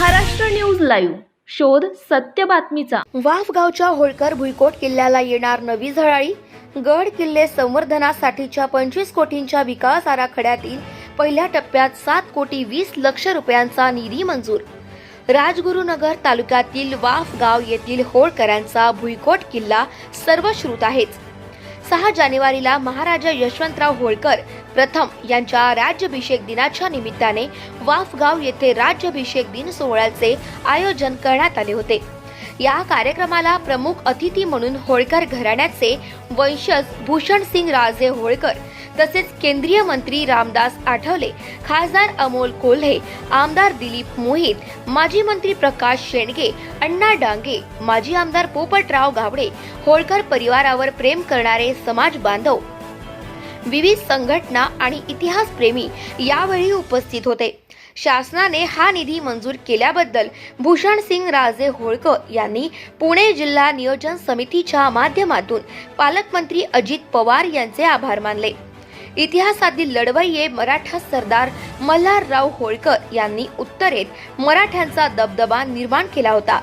Maharashtra news live. शोध सत्य बातमीचा. वाफगावच्या होळकर भुईकोट किल्ल्याला येणार नवी झळाळी. गड किल्ले संवर्धनासाठीच्या पंचवीस कोटींच्या विकास आराखड्यातील पहिल्या टप्प्यात सात कोटी वीस लक्ष रुपयांचा निधी मंजूर. राजगुरुनगर तालुक्यातील वाफगाव येथील होळकरांचा भुईकोट किल्ला सर्वश्रुत आहेच. सहा जानेवारीला महाराजा यशवंतराव होळकर प्रथम यांच्या राज्याभिषेक दिनाच्या निमित्ताने वाफगाव येथे राज्याभिषेक दिन सोहळ्याचे आयोजन करण्यात आले होते. या कार्यक्रमाला प्रमुख अतिथी म्हणून होळकर घराण्याचे वंशज भूषणसिंग राजे होळकर तसेच केंद्रीय मंत्री रामदास आठवले खासदार अमोल कोल्हे आमदार दिलीप मोहित माजी मंत्री प्रकाश शेंडगे अण्णा डांगे माजी आमदार पोपटराव गावडे होळकर परिवारावर प्रेम करणारे समाज बांधव विविध संघटना आणि इतिहासप्रेमी यावेळी उपस्थित होते. शासनाने हा निधी मंजूर केल्याबद्दल भूषणसिंग राजे होळकर यांनी पुणे जिल्हा नियोजन समितीच्या माध्यमातून पालकमंत्री अजित पवार यांचे आभार मानले. इतिहासातील लढवय्ये मराठा सरदार मल्हारराव होळकर यांनी उत्तरेत मराठ्यांचा दबदबा निर्माण केला होता.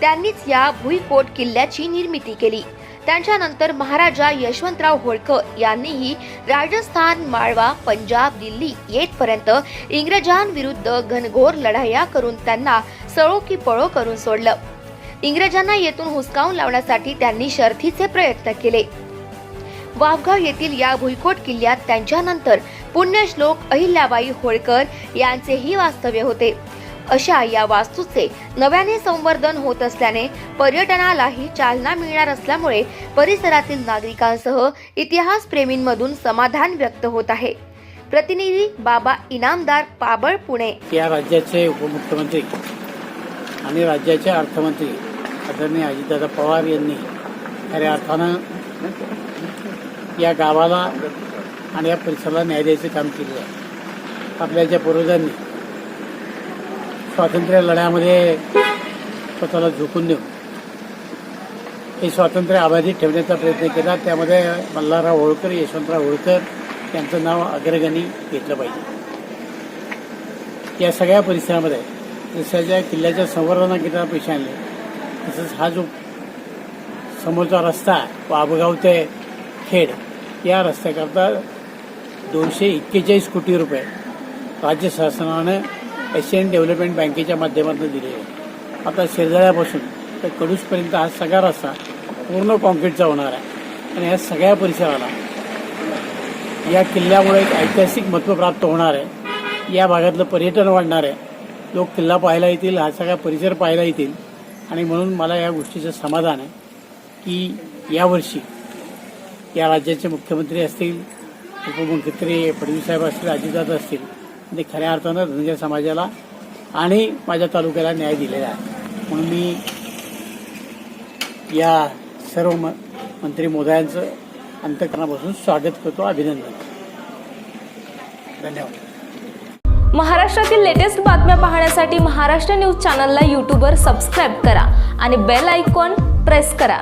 त्यांनीच या भुईकोट किल्ल्याची निर्मिती केली. त्यांच्यानंतर महाराजा यशवंतराव होळकर यांनीही राजस्थान माळवा पंजाब दिल्ली येथपर्यंत इंग्रजांविरुद्ध घनघोर लढाया करून त्यांना सळो की पळो करून सोडलं. इंग्रजांना येथून हुसकावून लावण्यासाठी त्यांनी शर्थीचे प्रयत्न केले. वाघगाव येथील या भुईकोट किल्ल्यात त्यांच्यानंतर पुण्यश्लोक अहिल्याबाई होळकर यांचेही वास्तव्य होते. अशा या वास्तूचे नव्याने संवर्धन होत असल्याने पर्यटनालाही चालना मिळणार असल्यामुळे परिसरातील नागरिकांसह इतिहास प्रेमींमधून समाधान व्यक्त होत आहे. प्रतिनिधी बाबा इनामदार पाबळ पुणे. या राज्याचे उपमुख्यमंत्री आणि राज्याचे अर्थमंत्री आदरणीय अजितदादा पवार यांनी खऱ्या अर्थानं या गावाला आणि या परिसराला न्याय द्यायचं काम केलं आहे. आपल्या ज्या पूर्वजांनी स्वातंत्र्य लढ्यामध्ये स्वतःला झोकून देऊन हे स्वातंत्र्य अबाधित ठेवण्याचा प्रयत्न केला. त्यामध्ये मल्हारराव होळकर यशवंतराव होळकर यांचं नाव अग्रगणी घेतलं पाहिजे. या सगळ्या परिसरामध्ये जशाच्या किल्ल्याच्या संवर्धना पैसे आणले. तसंच हा जो समोरचा रस्ता वाबगाव ते खेड या रस्त्याकरता दोनशे एक्केचाळीस कोटी रुपये राज्य शासनानं एशियन डेव्हलपमेंट बँकेच्या माध्यमातून दिले आहे. आता शेजाऱ्यापासून तर कडूसपर्यंत हा सगळा रस्ता पूर्ण कॉन्क्रीटचा होणार आहे. आणि या सगळ्या परिसराला या किल्ल्यामुळे एक ऐतिहासिक महत्त्व प्राप्त होणार आहे. या भागातलं पर्यटन वाढणार आहे. लोक किल्ला पाहायला येतील हा सगळा परिसर पाहायला येतील. आणि म्हणून मला या गोष्टीचं समाधान आहे की यावर्षी या राज्याचे मुख्यमंत्री असतील उपमुख्यमंत्री फडणवीस साहेब असतील अजितदादा असतील ते खऱ्या अर्थानं धनगर समाजाला आणि माझ्या तालुक्याला न्याय दिलेला आहे. म्हणून मी या सर्व म मंत्री मोदयांचं अंतकरणापासून स्वागत करतो अभिनंदन. धन्यवाद. महाराष्ट्रातील लेटेस्ट बातम्या पाहण्यासाठी महाराष्ट्र न्यूज चॅनलला यूट्यूबवर सबस्क्राईब करा आणि बेल आयकॉन प्रेस करा.